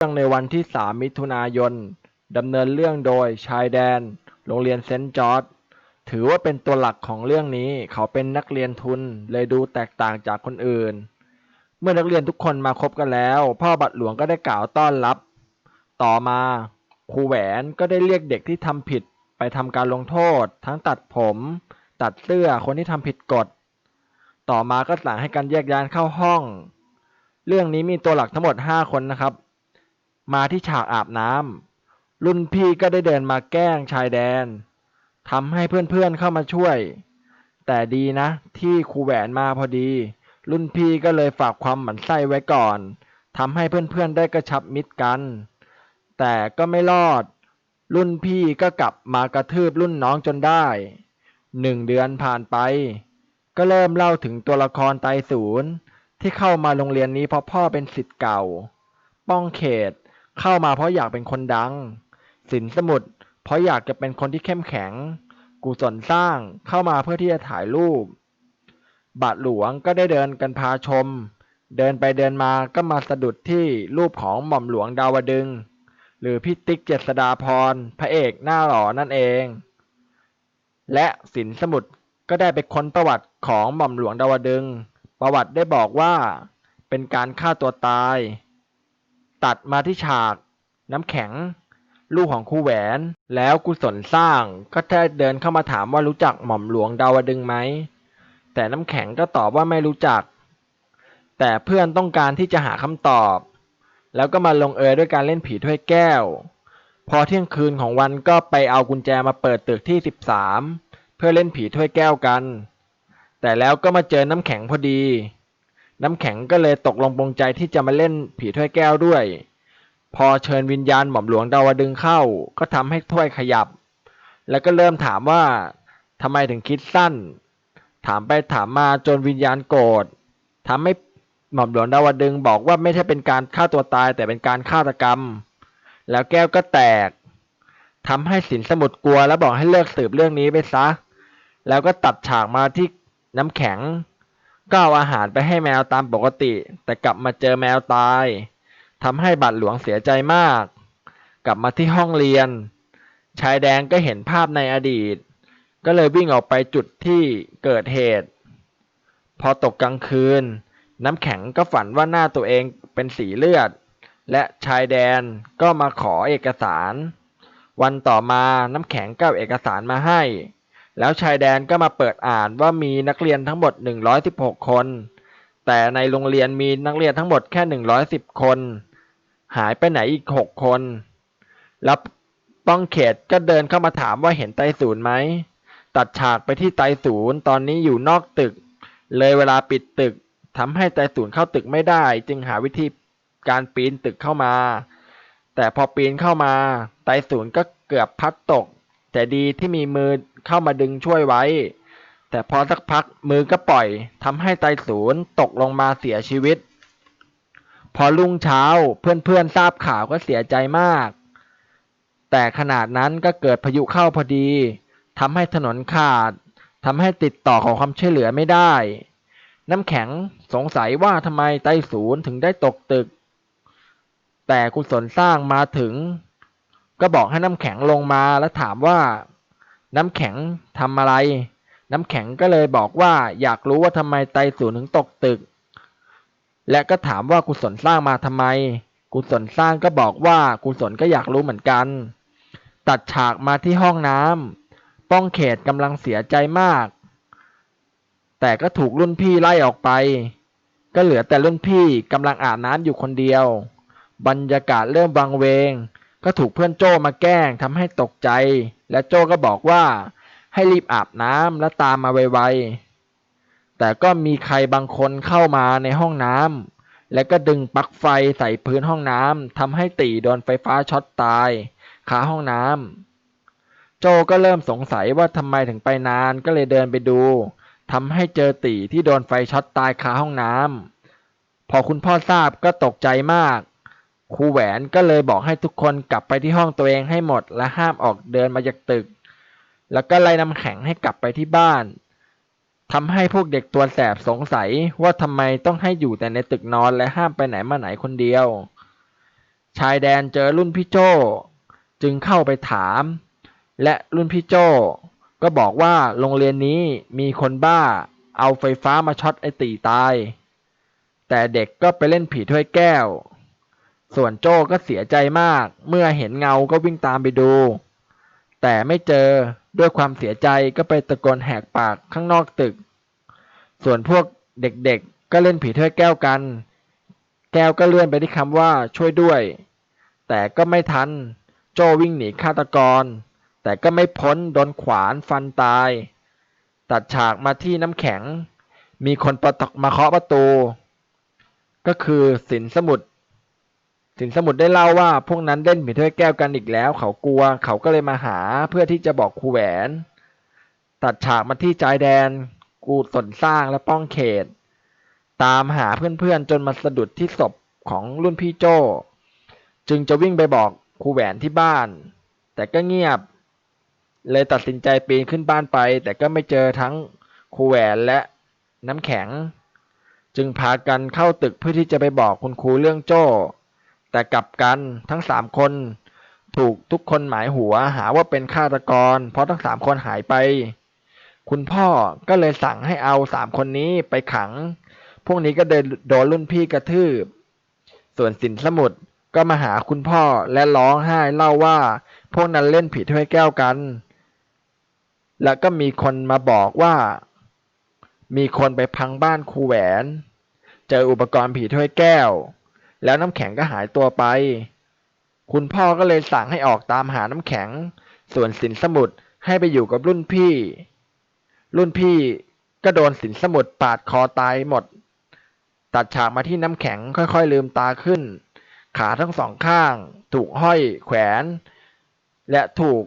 เรื่องในวันที่ 3 มิถุนายน ดำเนินเรื่องโดยชายแดน โรงเรียนเซนต์จอร์จถือว่าเป็นตัวหลักของเรื่องนี้เขาเป็นนักเรียนทุนเลยดูแตกต่างจากคนอื่น เมื่อนักเรียนทุกคนมาคบกันแล้ว พ่อบัตรหลวงก็ได้กล่าวต้อนรับ ต่อมาครูแหวนก็ได้เรียกเด็กที่ทำผิดไปทำการลงโทษ ทั้งตัดผม ตัดเสื้อคนที่ทำผิดกฎ ต่อมาก็สั่งให้การแยกย้ายเข้าห้อง เรื่องนี้มีตัวหลักทั้งหมด 5 คนนะครับ มาที่ฉากอาบน้ำรุ่นพี่ก็ได้เดินมาแกล้งชายแดนทำให้เพื่อนๆเข้ามาช่วย แต่ดีนะ ที่ครูแหวนมาพอดี รุ่นพี่ก็เลยฝากความหมั่นไส้ไว้ก่อนทำให้เพื่อนๆได้กระชับมิตรกัน แต่ก็ไม่รอด รุ่นพี่ก็กลับมากระทืบรุ่นน้องจนได้หนึ่งเดือนผ่านไป ก็เริ่มเล่าถึงตัวละครไตศูนย์ที่เข้ามาโรงเรียนนี้เพราะพ่อเป็นศิษย์เก่า ป้องเขต เข้ามาเพราะอยากเป็นคนดัง สินสมุทรเพราะอยากจะเป็นคนที่เข้มแข็ง กุศลสร้างเข้ามาเพื่อที่จะถ่ายรูป บาทหลวงก็ได้เดินกันพาชม เดินไปเดินมาก็มาสะดุดที่รูปของหม่อมหลวงดาวดึง หรือพี่ติ๊กเจษดาพรพระเอกหน้าหล่อนั่นเอง และสินสมุทรก็ได้ไปค้นประวัติของหม่อมหลวงดาวดึง ประวัติได้บอกว่าเป็นการฆ่าตัวตาย ตัดมาที่ฉากน้ำแข็ง ลูกของครูแหวน แล้วกุศลสร้างก็ได้เดินเข้ามาถามว่ารู้จักหม่อมหลวงดาวดึงไหม แต่น้ำแข็งก็ตอบว่าไม่รู้จัก แต่เพื่อนต้องการที่จะหาคำตอบ แล้วก็มาลงเอยด้วยการเล่นผีถ้วยแก้ว พอเที่ยงคืนของวันก็ไปเอากุญแจมาเปิดตึกที่ 13 เพื่อเล่นผีถ้วยแก้วกัน แต่แล้วก็มาเจอน้ำแข็งพอดี น้ำแข็งก็เลยตกลงปรงใจที่จะมาเล่นผีถ้วยแก้วด้วย พอเชิญวิญญาณหม่อมหลวงดาวดึงเข้า ก็ทำให้ถ้วยขยับ แล้วก็เริ่มถามว่าทำไมถึงคิดสั้น ถามไปถามมาจนวิญญาณโกรธทำให้หม่อมหลวงดาวดึงบอกว่าไม่ใช่เป็นการฆ่าตัวตายแต่เป็นการฆาตกรรม แล้วแก้วก็แตกทำให้สินสมุทรกลัวแล้วบอกให้เลิกสืบเรื่องนี้ไปซะ แล้วก็ตัดฉากมาที่น้ำแข็ง ก็เอาอาหารไปให้แมวตามปกติ แต่กลับมาเจอแมวตายทำให้บัตรหลวงเสียใจมาก กลับมาที่ห้องเรียน ชายแดงก็เห็นภาพในอดีต ก็เลยวิ่งออกไปจุดที่เกิดเหตุ พอตกกลางคืน น้ำแข็งก็ฝันว่าหน้าตัวเองเป็นสีเลือด และชายแดนก็มาขอเอกสาร วันต่อมาน้ำแข็งก็เอาเอกสารมาให้ แล้วชายแดนก็มาเปิดอ่านว่ามีนักเรียนทั้งหมด 116 คน แต่ในโรงเรียนมีนักเรียนทั้งหมดแค่ 110 คน หายไปไหนอีก 6 คน แล้วป้องเขตก็เดินเข้ามาถามว่าเห็นไตรศูนย์ไหม ตัดฉากไปที่ไตรศูนย์ตอนนี้อยู่นอกตึก เลยเวลาปิดตึกทำให้ไตรศูนย์เข้าตึกไม่ได้ จึงหาวิธีการปีนตึกเข้ามา แต่พอปีนเข้ามาไตรศูนย์ก็เกือบพัดตก แต่ดีที่มีมือ เข้ามาดึงช่วยไว้ แต่พอสักพักมือก็ปล่อยทำให้ไตศูนย์ตกลงมาเสียชีวิต พอรุ่งเช้าเพื่อนๆทราบข่าวก็เสียใจมาก แต่ขนาดนั้นก็เกิดพายุเข้าพอดีทำให้ถนนขาดทำให้ติดต่อขอความช่วยเหลือไม่ได้ น้ำแข็งสงสัยว่าทำไมไต้ศูนย์ถึงได้ตกตึก แต่กุศลสร้างมาถึง ก็บอกให้น้ำแข็งลงมาแล้วถามว่า น้ำแข็งทำอะไร น้ำแข็งก็เลยบอกว่าอยากรู้ว่าทำไมไต้ศูนถึงตกตึก และก็ถามว่ากุศลสร้างมาทำไม กุศลสร้างก็บอกว่ากุศลก็อยากรู้เหมือนกัน ตัดฉากมาที่ห้องน้ำป้องเขตกำลังเสียใจมาก แต่ก็ถูกรุ่นพี่ไล่ออกไป ก็เหลือแต่รุ่นพี่กำลังอาบน้ำอยู่คนเดียว บรรยากาศเริ่มวังเวง ก็ถูกเพื่อนโจ้มาแกล้งทำให้ตกใจ และโจ้ก็บอกว่า ให้รีบอาบน้ำและตามมาไวๆ แต่ก็มีใครบางคนเข้ามาในห้องน้ำและก็ดึงปลั๊กไฟใส่พื้นห้องน้ำทำให้ตีโดนไฟฟ้าช็อตตายคาห้องน้ำโจก็เริ่มสงสัยว่าทำไมถึงไปนานก็เลยเดินไปดูทำให้เจอตีที่โดนไฟช็อตตายคาห้องน้ำพอคุณพ่อทราบก็ตกใจมาก ครูแหวนก็เลยบอกให้ทุกคนกลับไปที่ห้องตัวเองให้หมด และห้ามออกเดินมาจากตึก แล้วก็ไล่น้ำแข็งให้กลับไปที่บ้านทำให้พวกเด็กตัวแสบสงสัยว่าทำไมต้องให้อยู่แต่ในตึกนอนและห้ามไปไหนมาไหนคนเดียว ชายแดนเจอรุ่นพี่โจ้จึงเข้าไปถาม และรุ่นพี่โจ้ก็บอกว่าโรงเรียนนี้มีคนบ้า เอาไฟฟ้ามาช็อตไอตีตาย แต่เด็กก็ไปเล่นผีถ้วยแก้ว ส่วนโจ้ก็เสียใจมาก เมื่อเห็นเงาก็วิ่งตามไปดู แต่ไม่เจอด้วยความเสียใจก็ไปตะโกนแหกปากข้างนอกตึก ส่วนพวกเด็กๆ ก็เล่นผีถ้วยแก้วกัน แก้วก็เลื่อนไปที่คำว่าช่วยด้วย แต่ก็ไม่ทัน โจวิ่งหนีฆาตกร แต่ก็ไม่พ้นโดนขวานฟันตาย ตัดฉากมาที่น้ำแข็ง มีคนประตมาเคาะประตู ก็คือสินสมุทร สินสมุทรได้เล่าว่าพวกนั้นเล่นผีถ้วยแก้วกันอีกแล้ว เขากลัว เขาก็เลยมาหาเพื่อที่จะบอกครูแหวน ตัดฉากมาที่จายแดน กูสนสร้างและป้องเขต ตามหาเพื่อนๆจนมาสะดุดที่ศพของรุ่นพี่โจจึงจะวิ่งไปบอกครูแหวนที่บ้าน แต่ก็เงียบ เลยตัดสินใจปีนขึ้นบ้านไป แต่ก็ไม่เจอทั้งครูแหวนและน้ำแข็ง จึงพากันเข้าตึกเพื่อที่จะไปบอกคุณครูเรื่องโจ้ แต่กลับกันทั้งสามคนถูกทุกคนหมายหัวหาว่าเป็นฆาตกร เพราะทั้งสามคนหายไป คุณพ่อก็เลยสั่งให้เอาสามคนนี้ไปขัง พวกนี้ก็เดินโดนรุ่นพี่กระทืบ ส่วนสินสมุทรก็มาหาคุณพ่อและร้องไห้เล่าว่า พวกนั้นเล่นผีถ้วยแก้วกัน แล้วก็มีคนมาบอกว่า มีคนไปพังบ้านครูแหวน เจออุปกรณ์ผีถ้วยแก้ว แล้วน้ำแข็งก็หายตัวไป คุณพ่อก็เลยสั่งให้ออกตามหาน้ำแข็ง ส่วนสินสมุทรให้ไปอยู่กับรุ่นพี่ รุ่นพี่ก็โดนสินสมุทรปาดคอตายหมด ตัดฉากมาที่น้ำแข็งค่อยๆลืมตาขึ้น ขาทั้งสองข้าง ถูกห้อยแขวน และถูก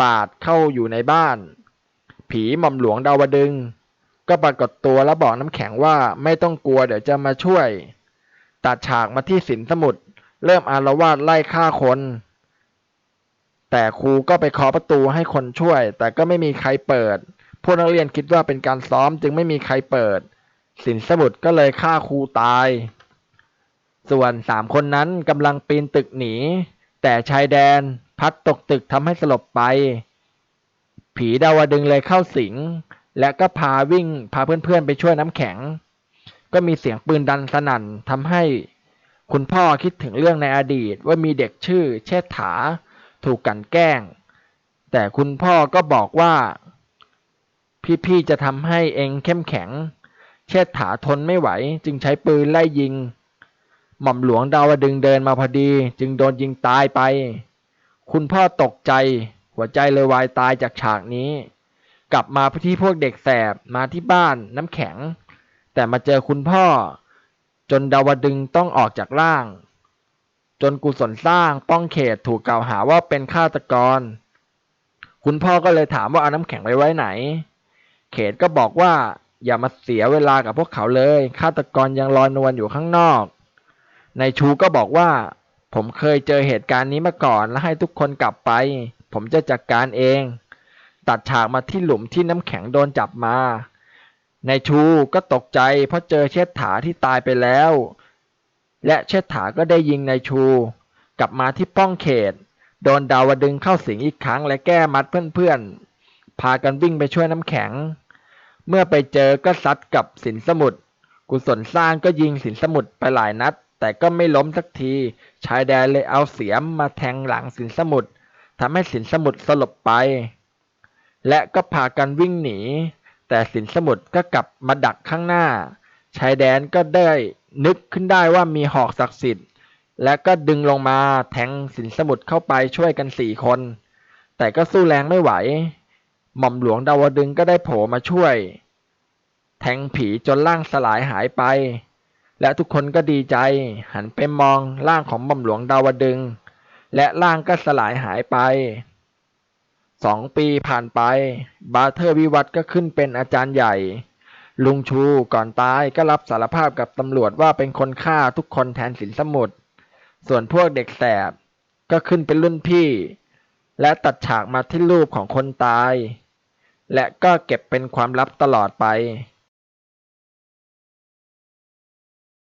ปาดเข้าอยู่ในบ้าน ผีหม่อมหลวงดาวดึง ก็ปรากฏตัวแล้วบอกน้ำแข็งว่าไม่ต้องกลัวเดี๋ยวจะมาช่วย ตัดฉากมาที่สินสมุทรเริ่มอารวาสไล่ฆ่าคน แต่ครูก็ไปเคาะประตูให้คนช่วย แต่ก็ไม่มีใครเปิด พวกนักเรียนคิดว่าเป็นการซ้อมจึงไม่มีใครเปิด สินสมุทรก็เลยฆ่าครูตาย ส่วนสามคนนั้นกำลังปีนตึกหนี แต่ชายแดนพัดตกตึกทำให้สลบไป ผีดาวดึงเลยเข้าสิง และก็พาวิ่งพาเพื่อนๆไปช่วยน้ำแข็ง ก็มีเสียงปืนดันสนั่นทำให้คุณพ่อคิดถึงเรื่องในอดีตว่ามีเด็กชื่อเชษฐา ถูกกันแกล้ง แต่คุณพ่อก็บอกว่า พี่ๆจะทำให้เองเข้มแข็ง เชษฐาทนไม่ไหว จึงใช้ปืนไล่ยิง หม่อมหลวงดาวดึงเดินมาพอดี จึงโดนยิงตายไป คุณพ่อตกใจ หัวใจเลยวายตายจากฉากนี้ กลับมาที่พวกเด็กแสบมาที่บ้านน้ำแข็ง แต่มาเจอคุณพ่อ จนดาวดึงต้องออกจากร่าง จนกุศลสร้างป้องเขตถูกกล่าวหาว่าเป็นฆาตกร คุณพ่อก็เลยถามว่าเอาน้ำแข็งไปไว้ไหน เขตก็บอกว่าอย่ามาเสียเวลากับพวกเขาเลย ฆาตกรยังลอยนวลอยู่ข้างนอก ในชูก็บอกว่า ผมเคยเจอเหตุการณ์นี้มาก่อนและให้ทุกคนกลับไป ผมจะจัดการเอง ตัดฉากมาที่หลุมที่น้ำแข็งโดนจับมา ในชูก็ตกใจเพราะเจอเชษฐาที่ตายไปแล้ว และเชษฐาก็ได้ยิงในชู กลับมาที่ป้องเขต โดนดาวดึงเข้าสิงอีกครั้งและแก้มัดเพื่อนๆ พากันวิ่งไปช่วยน้ำแข็ง เมื่อไปเจอก็ซัดกับสินสมุทรกุศลสร้างก็ยิงสินสมุทรไปหลายนัด แต่ก็ไม่ล้มสักที ชายแดนเลยเอาเสียมมาแทงหลังสินสมุทรทำให้สินสมุทรสลบไป และก็พากันวิ่งหนี แต่สินสมุทรก็กลับมาดักข้างหน้า ชายแดนก็ได้นึกขึ้นได้ว่ามีหอกศักดิ์สิทธิ์ และก็ดึงลงมาแทงสินสมุทรเข้าไปช่วยกันสี่คน แต่ก็สู้แรงไม่ไหว หม่อมหลวงดาวดึงก็ได้โผล่มาช่วย แทงผีจนร่างสลายหายไป และทุกคนก็ดีใจ หันไปมองร่างของหม่อมหลวงดาวดึง และร่างก็สลายหายไป สองปีผ่านไป บาเทอร์วิวัตก็ขึ้นเป็นอาจารย์ใหญ่ ลุงชูก่อนตายก็รับสารภาพกับตำรวจว่าเป็นคนฆ่าทุกคนแทนสินสมุดส่วนพวกเด็กแสบก็ขึ้นเป็นรุ่นพี่ และตัดฉากมาที่รูปของคนตาย และก็เก็บเป็นความลับตลอดไป